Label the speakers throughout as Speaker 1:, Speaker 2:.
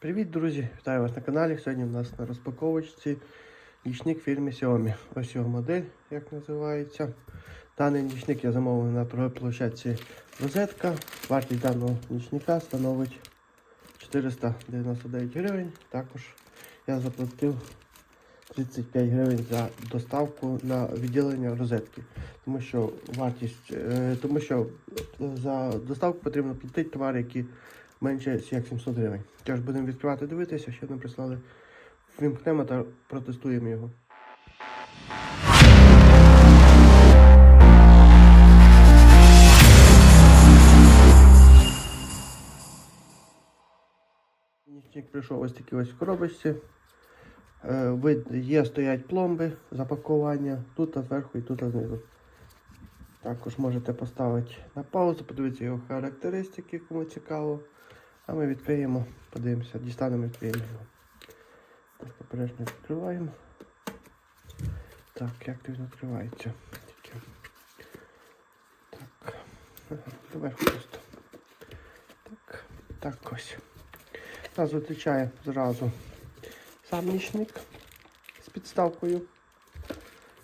Speaker 1: Привіт, друзі! Вітаю вас на каналі. Сьогодні у нас на розпаковочці нічник фірми Xiaomi. Ось його модель, як називається. Даний нічник я замовив на торговій площадці Розетка. Вартість даного нічника становить 499 гривень. Також я заплатив 35 гривень за доставку на відділення розетки. Тому що вартість, е, тому що за доставку потрібно платити товари, які менше як 700 гривень. Тож будемо відкривати дивитися, що нам прислали. Вімкнемо та протестуємо його. Нічник прийшов ось такі ось коробочці. Е, є стоять пломби запакування тут зверху і тут знизу. Також можете поставити на паузу, подивитися його характеристики, кому цікаво. А ми відкриємо, подивимося, дістанемо відкриємо його. Так, обережно відкриваємо. Так, як він відкривається? Тільки. Так. Доверху просто. Так, так ось. Нас зустрічає зразу сам нічник з підставкою.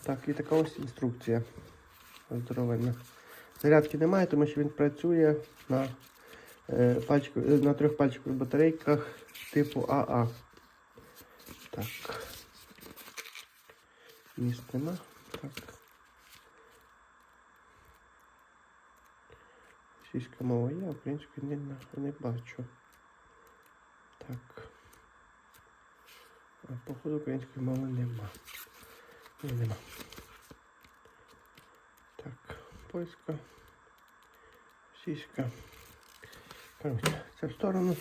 Speaker 1: Так, і така ось інструкція. Здоровенна. Зарядки немає, тому що він працює на, на трьохпальчикових батарейках типу АА. Так. Міст нема. Так. Російська мова є, української не, не бачу. Так. А походу української мови нема. Ні, нема. Так, польська, російська. Коротше, це в сторону.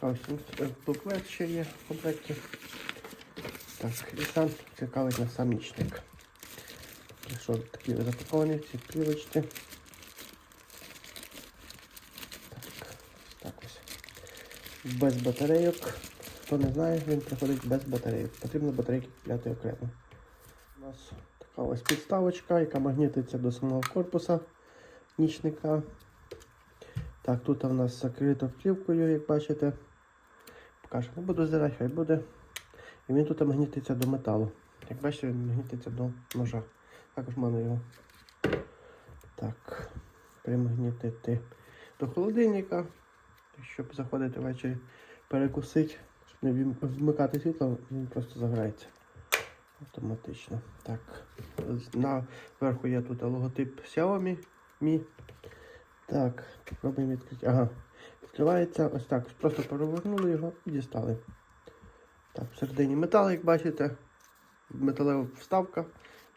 Speaker 1: Ось е, буклет ще є в комплекті. Так, і сам цікавить на сам нічник. Що такі запаковані ці плівочки. Так, так ось. Без батарейок. Хто не знає, він приходить без батарейок. Потрібно батарейки купляти окремо. У нас така ось підставочка, яка магнітиться до самого корпуса нічника. Так, тут у нас закрито плівкою, як бачите. Покажу, не буду здирати, хай буде. І він тут магнітиться до металу. Як бачите, він магнітиться до ножа. Також можна його так, примагнітити до холодильника, щоб заходити ввечері, перекусити, щоб не вмикати світло, він просто заграється автоматично. Так, з- на верху є тут логотип Xiaomi Mi. Так, пробуємо відкрити. Ага, відкривається ось так. Просто перевернули його і дістали. Так, всередині метал, як бачите, металева вставка.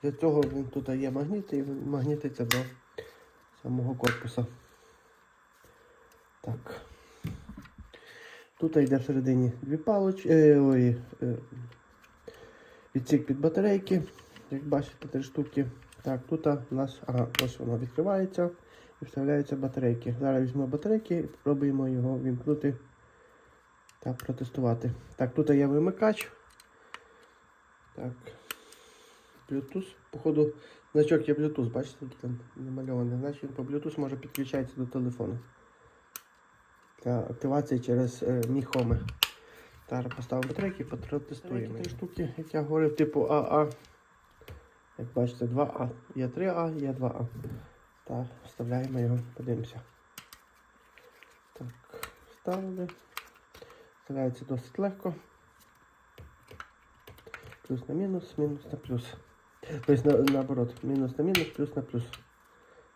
Speaker 1: Для цього він тут є магніт і магнітиться до самого корпуса. Так. Тут йде всередині дві палочки. Е, ой, е, відсік під батарейки. Як бачите, три штуки. Так, тут у нас, ага, ось воно відкривається і вставляються батарейки. Зараз візьмемо батарейки і спробуємо його вімкнути та протестувати. Так, тут є вимикач. Так. Bluetooth. Походу, значок є Bluetooth, бачите, який там намальований. Значить він по Bluetooth може підключатися до телефону. Для активації через е, Mi Зараз поставимо батарейки і протестуємо. Три штуки, як я говорив, типу АА. Як бачите, 2А. Є 3А, є 2А. Так, вставляємо його, подивимося. Так, вставили. Вставляється досить легко. Плюс на мінус, мінус на плюс. Тобто на, наоборот, мінус на мінус, плюс на плюс.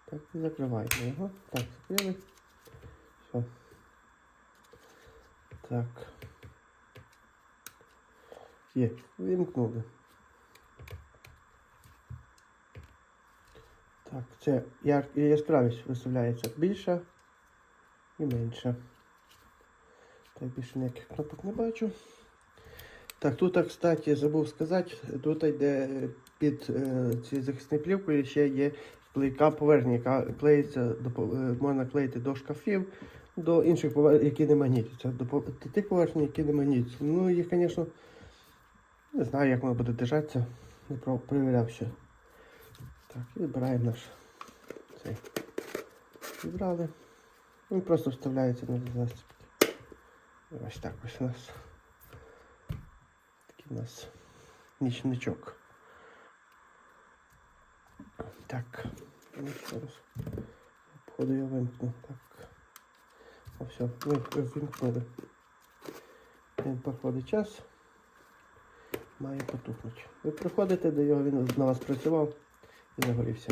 Speaker 1: Так, закриваємо його. Так, закрили. Все. Так. Є, вимкнули. Так, це яр- яскравість виставляється більша і менша. Так, більше ніяких кнопок не бачу. Так, тут, кстати, забув сказати, тут йде під е, цією захисною плівкою ще є клейка поверхня, яка клеїться до, е, можна клеїти до шкафів, до інших поверхень, які не магнітяться, до, тих поверхень, які не магнітяться. Ну, їх, звісно, не знаю, як воно буде держатися, не перевіряв ще. Так, і вибираємо наш цей. Вибрали. Він просто вставляється на застібки. Ось так ось у нас. Такий у нас нічничок. Так. Ну, зараз. Походу я вимкну. Так. О, все, ми вимкнули. Він проходить час. Має потухнути. Ви приходите до його, він на вас працював загорівся.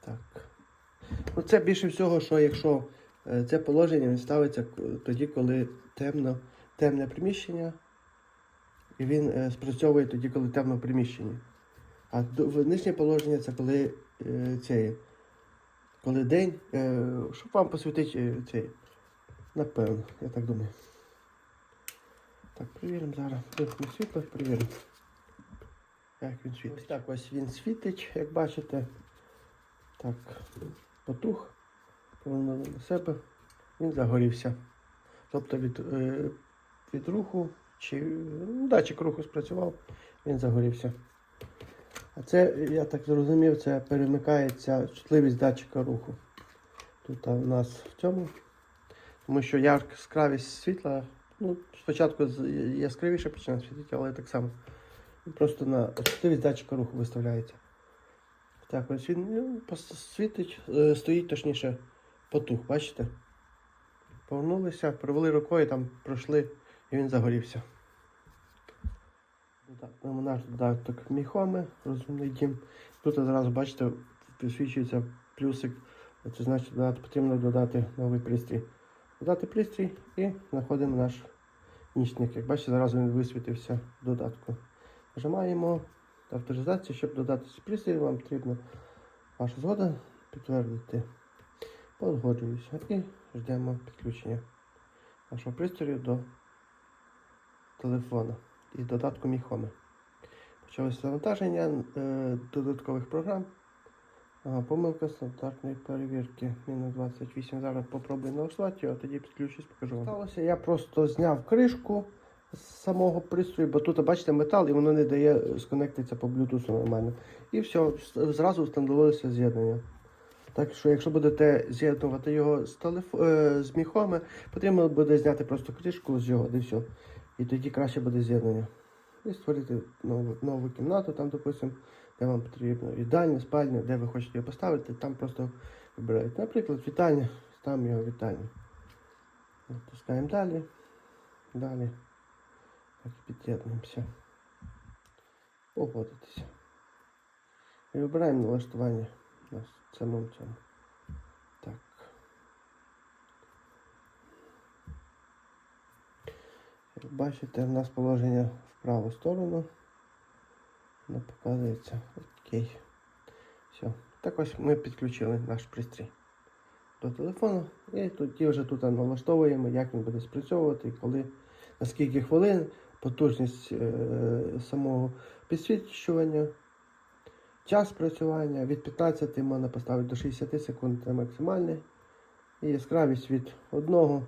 Speaker 1: Так. Ну, це більше всього, що якщо е, це положення він ставиться тоді, коли темно, темне приміщення, і він е, спрацьовує тоді, коли темно в приміщенні. А нижнє положення це коли е, це, коли день, е, щоб вам посвітити е, цей. Напевно, я так думаю. Так, перевіримо зараз. Світло, перевіримо. Світить. Ось так ось він світить, як бачите. Так, потух, повернули на себе, він загорівся. Тобто від, е, від руху, чи ну, датчик руху спрацював, він загорівся. А це, я так зрозумів, це перемикається чутливість датчика руху. Тут у нас в цьому. Тому що яскравість світла, ну, спочатку яскравіше починає світити, але так само. Просто на чутливість датчика руху виставляється. Так, ось він ну, світить, е, стоїть точніше потух, бачите? Повернулися, провели рукою, там пройшли і він загорівся. Ну, Наш додаток міхоми, розумний дім. Тут зразу бачите, підсвічується плюсик. Це значить потрібно додати новий пристрій. Додати пристрій і знаходимо наш нічник. Як бачите, зразу він висвітився в додатку. Нажимаємо авторизацію, щоб додати пристрій, вам потрібно ваша згода підтвердити. Погоджуюся і ждемо підключення нашого пристрою до телефону і додатку Міхоми. Почалося завантаження е, додаткових програм. Ага, помилка стандартної перевірки. Мінус 28. Зараз попробую налаштувати, а тоді підключусь, покажу вам. Сталося, я просто зняв кришку з самого пристрою, бо тут, бачите, метал і воно не дає сконектитися по Bluetooth нормально. І все, зразу встановилося з'єднання. Так що, якщо будете з'єднувати його з, телеф... е, з міхами, потрібно буде зняти просто кришку з його, і все. І тоді краще буде з'єднання. І створити нову, нову кімнату, там, допустимо, де вам потрібно вітальня, спальня, де ви хочете його поставити, там просто вибираєте. Наприклад, вітальня, там його вітальня. Натискаємо далі. Далі. Так. Погодитися. І вибираємо налаштування на самому цьому. Так. Як бачите, в нас положення в праву сторону. Воно показується. Окей. Все. Так ось ми підключили наш пристрій до телефону. І тоді вже тут налаштовуємо, як він буде спрацьовувати, коли, на скільки хвилин, потужність е, самого підсвічування, час спрацювання від 15 можна поставити до 60 секунд це максимальний. І яскравість від 1,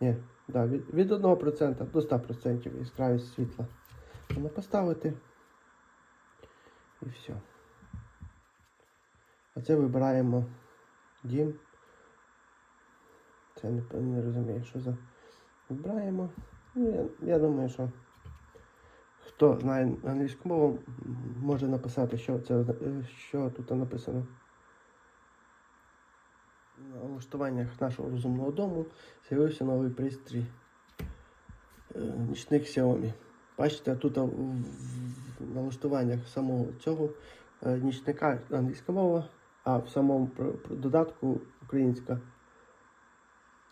Speaker 1: ні, да, від 1% до 100% яскравість світла. Можна поставити. І все. А це вибираємо дім. Це не, не розумію, що за. Вибираємо. Ну, я, думаю, що хто знає англійську мову, може написати, що це е, що тут написано. На налаштуваннях нашого розумного дому з'явився новий пристрій е, нічник Xiaomi. Бачите, тут в, налаштуваннях самого цього е, нічника англійська мова, а в самому додатку українська.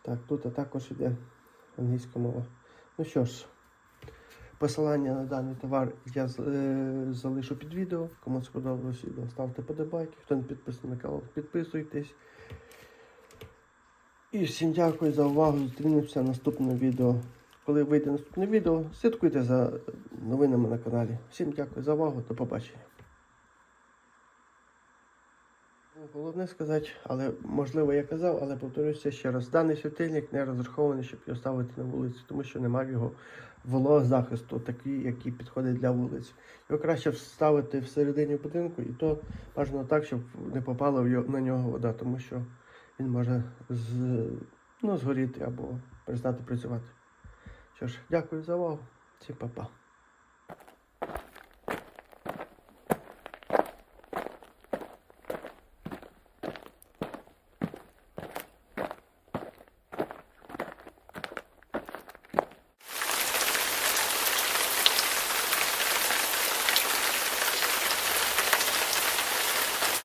Speaker 1: Так, тут також іде англійська мова. Ну що ж, посилання на даний товар я е, залишу під відео. Кому сподобалось відео, ставте подобайки. Хто не підписаний на канал, підписуйтесь. І всім дякую за увагу. Зустрінемося в наступному відео. Коли вийде наступне відео, слідкуйте за новинами на каналі. Всім дякую за увагу, до побачення. Ну, Головне сказати, але можливо я казав, але повторюся ще раз. Даний світильник не розрахований, щоб його ставити на вулиці, тому що немає його вологозахисту, такий, який підходить для вулиць. Його краще вставити всередині будинку, і то бажано так, щоб не попала на нього вода, тому що він може з ну, згоріти або перестати працювати. Що ж, дякую за увагу. Всім па-па.